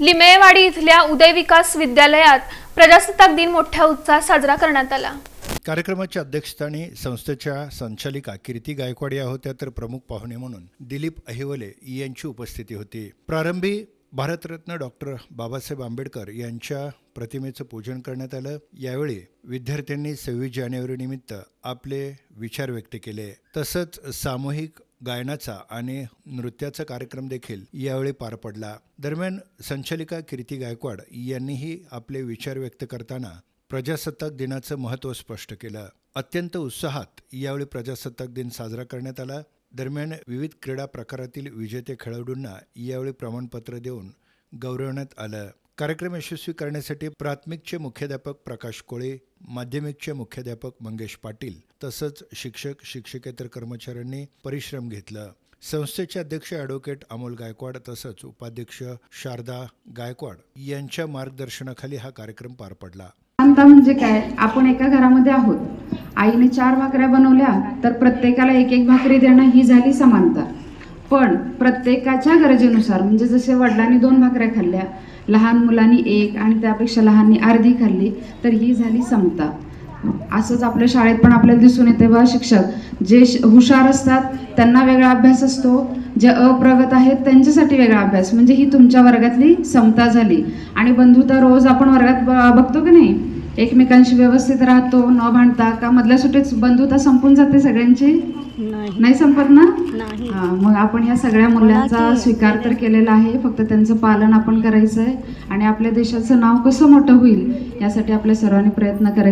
लिमेवाडी इथल्या उदय विकास विद्यालयात प्रजासत्ताक दिन मोठ्या उत्साहात साजरा करण्यात आला. कार्यक्रमाच्या अध्यक्षस्थानी संस्थेच्या संचालिका कीर्ती गायकवाड या होत्या तर प्रमुख पाहुणे म्हणून दिलीप अहिवले यांची उपस्थिती होती. प्रारंभी भारतरत्न डॉक्टर बाबासाहेब आंबेडकर यांच्या प्रतिमेचं पूजन करण्यात आलं. यावेळी विद्यार्थ्यांनी सव्वीस जानेवारी निमित्त आपले विचार व्यक्त केले. तसंच सामूहिक गायनाचा आणि नृत्याचा कार्यक्रम देखील यावेळी पार पडला. दरम्यान संचालिका कीर्ती गायकवाड यांनीही आपले विचार व्यक्त करताना प्रजासत्ताक दिनाचं महत्त्व स्पष्ट केलं. अत्यंत उत्साहात यावेळी प्रजासत्ताक दिन साजरा करण्यात आला. दरम्यान विविध क्रीडा प्रकारातील विजेते खेळाडूंना यावेळी प्रमाणपत्र देऊन गौरवण्यात आलं. कार्यक्रम यशस्वी करण्यासाठी प्राथमिकचे मुख्याध्यापक प्रकाश कोळे माध्यमिकचे मुख्याध्यापक मंगेश पाटील तसंच शिक्षक शिक्षकेतर कर्मचाऱ्यांनी परिश्रम घेतलं. संस्थेचे अध्यक्ष ॲडव्होकेट अमोल गायकवाड तसंच उपाध्यक्ष शारदा गायकवाड यांच्या मार्गदर्शनाखाली हा कार्यक्रम पार पडला. म्हणजे काय? आपण एका घरामध्ये आहोत. आईने चार भाकऱ्या बनवल्या तर प्रत्येकाला एक एक भाकरी देणं ही झाली समानता. पण प्रत्येकाच्या गरजेनुसार म्हणजे जसे वडिलांनी दोन भाकऱ्या खाल्ल्या लहान मुलांनी एक आणि त्यापेक्षा लहाननी अर्धी खाल्ली तर ही झाली समता. असंच आपल्या शाळेत पण आपल्याला दिसून येते बा शिक्षक. जे श- हुशार असतात त्यांना वेगळा अभ्यास असतो. जे अप्रगत आहेत त्यांच्यासाठी वेगळा अभ्यास. म्हणजे ही तुमच्या वर्गातली समता झाली. आणि बंधुता रोज आपण वर्गात ब- बघतो की नाही? एकमेकांशी व्यवस्थित राहतो न भांडता. का मधल्या सुट्टीत बंधुता संपून जाते सगळ्यांची? नाही. संपत ना? मग आपण ह्या सगळ्या मूल्यांचा स्वीकार तर केलेला आहे. फक्त त्यांचं पालन आपण करायचं आहे आणि आपल्या देशाचं नाव कसं मोठं होईल यासाठी आपल्या सर्वांनी प्रयत्न करायचे.